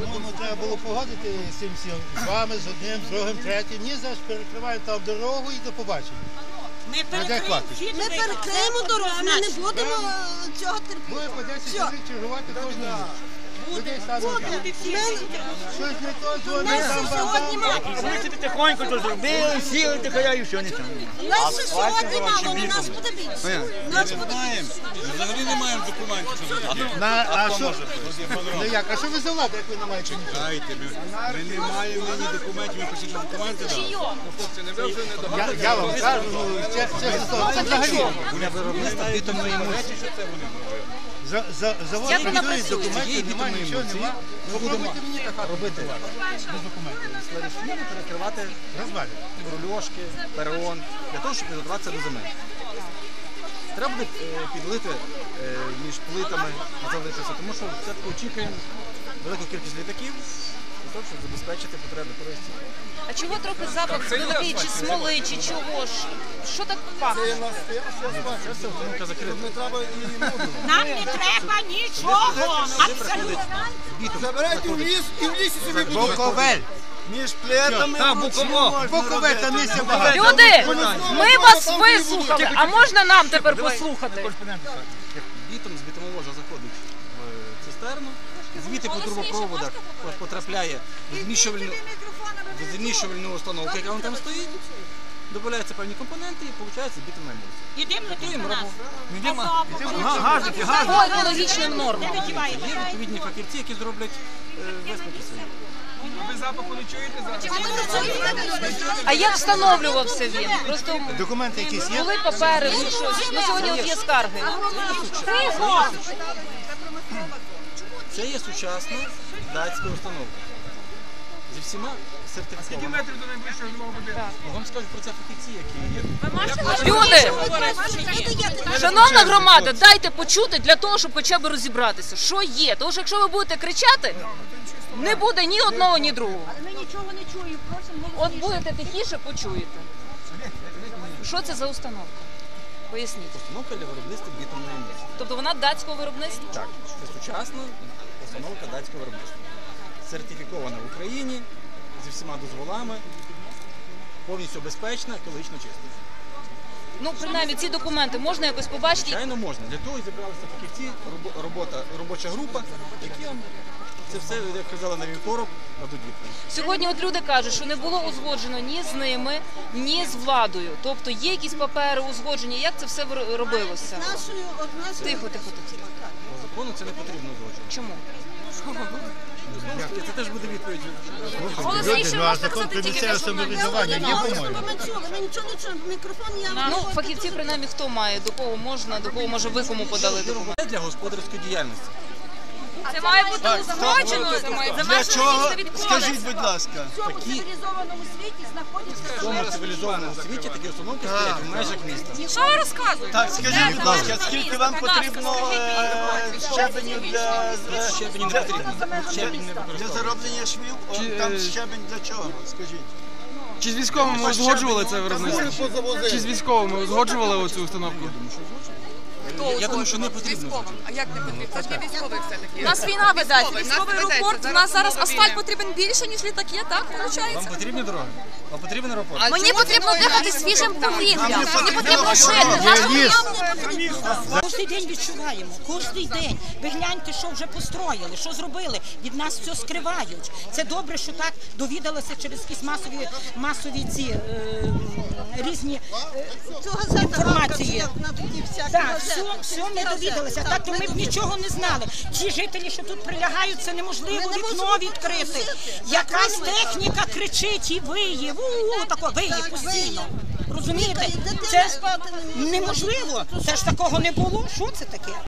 По-моєму, треба було погодити з цим всім, з вами, з одним, з другим, третім. Ні, зараз перекриваємо там дорогу і до побачення. Ми перекриємо? Ми перекриємо дорогу, ми не будемо е, цього терпіти. Буде по 10 Все. чергувати кожну стануть. Ми- Щось не то, дзвонить там сьогодні мало. Ми собі тихонько то зробили, сіли, тихо, і все, нічого. Нас сьогодні мало, але нас буде більше. Нас буде Маємо. Взагалі не маємо документів, що. На, а що? Ну як, а що ви за влада, як ви не маєте нічого? Дайте, ми, ми не маємо нині документів, ми просимо документи дали. Я, я вам кажу, ну, це, це, це, це взагалі. За, за, завод вона працює, працює? документів немає, нічого немає. Попробуйте мені так робити. Без документів. Сларисніми перекривати розвалі. рульошки, переон, для того, щоб підготуватися до зими. Треба буде е, підлити е, між плитами, залишитися, тому що все-таки очікуємо велику кількість літаків, для того, щоб забезпечити потреби туристів. А чого трохи запах такий, чи смоли, чи чого ж? Що так пахне? Зараз ця установка закрита. Нам не треба нічого. Абсолютно. Забирайте в ліс і в лісі собі Буковель. Між плетами. Так, Буково. Буковель, там місця багато. Люди, ми вас вислухали, а можна нам тепер послухати? Бітом з бітумовоза заходить в цистерну, звідти по трубопроводах потрапляє в змішувальну установку, яка вон там стоїть, додаються певні компоненти і виходить бітумна емульсія. До нас. робимо. Газики, газики. По екологічним нормам. Є відповідні фахівці, які зроблять е, висновки свої. А як встановлювався він? Просто Документи якісь є? були папери, ну щось. Ну сьогодні от є скарги. Це є сучасна датська установка. Зі всіма сертифікованими. Я Вам скажу про це фахівці, які є. Люди, шановна громада, дайте почути для того, щоб хоча б розібратися, що є. Тому що якщо ви будете кричати, не буде ні одного, ні другого. Ми нічого не чуємо. Просимо От будете тихіше, почуєте. Що це за установка? Поясніть. Установка для виробництва бітумної емульсії. Тобто вона датського виробництва? Так, це сучасна установка датського виробництва. Сертифікована в Україні зі всіма дозволами, повністю безпечна, екологічно чиста. Ну, принаймні, ці документи можна якось побачити. Звичайно, можна. Для того і зібралися фахівці, робота, робоча група, які вам це все, як казали на вівторок, дадуть відповідь. Сьогодні от люди кажуть, що не було узгоджено ні з ними, ні з владою. Тобто є якісь папери узгодження, як це все робилося? Нашою, нашою. Тихо, тихо, тихо. По закону це не потрібно узгоджувати. Чому? Це теж буде відповідь. Голосніше можна казати тільки те, що ми самоврядування є, по-моєму. Ми чули, ми нічого не чуємо. Мікрофон я Ну, фахівці, принаймні, хто має, до кого можна, до кого може ви кому подали документи. Це для господарської діяльності. Це має бути узгоджено. Це має Для чого? Скажіть, будь ласка. в цьому цивілізованому світі знаходяться. В цьому цивілізованому світі такі установки стоять в межах міста. Що ви розказуєте? Так, скажіть, будь ласка, скільки вам потрібно е, щебеню для, для, Щебені не потрібно. Щебень не для зароблення швів? О, Там щебень для чого? Скажіть. Чи з військовими узгоджували це виробництво? Чи з військовими узгоджували оцю установку? Я думаю, що не потрібно. Військовим. А як не потрібно? Це ж не військовий все-таки. У нас війна ведеться, Військовий, аеропорт. У нас зараз асфальт потрібен більше, ніж літаки, так виходить? Вам потрібні дороги? Вам потрібен аеропорт? Мені потрібно дихати свіжим повітрям. Мені потрібно жити. Є ліс. Кожний день відчуваємо, кожний день. Ви гляньте, що вже построїли, що зробили. Від нас все скривають. Це добре, що так довідалися через якісь масові, масові ці е, різні е, Цю всякі Так, все, все ми довідалися. Так, то ми б нічого не знали. Ті жителі, що тут прилягають, це неможливо вікно відкрити. Якась техніка кричить і виє, у тако виє постійно. Розумієте? Це неможливо. Це ж такого не було. Що це таке?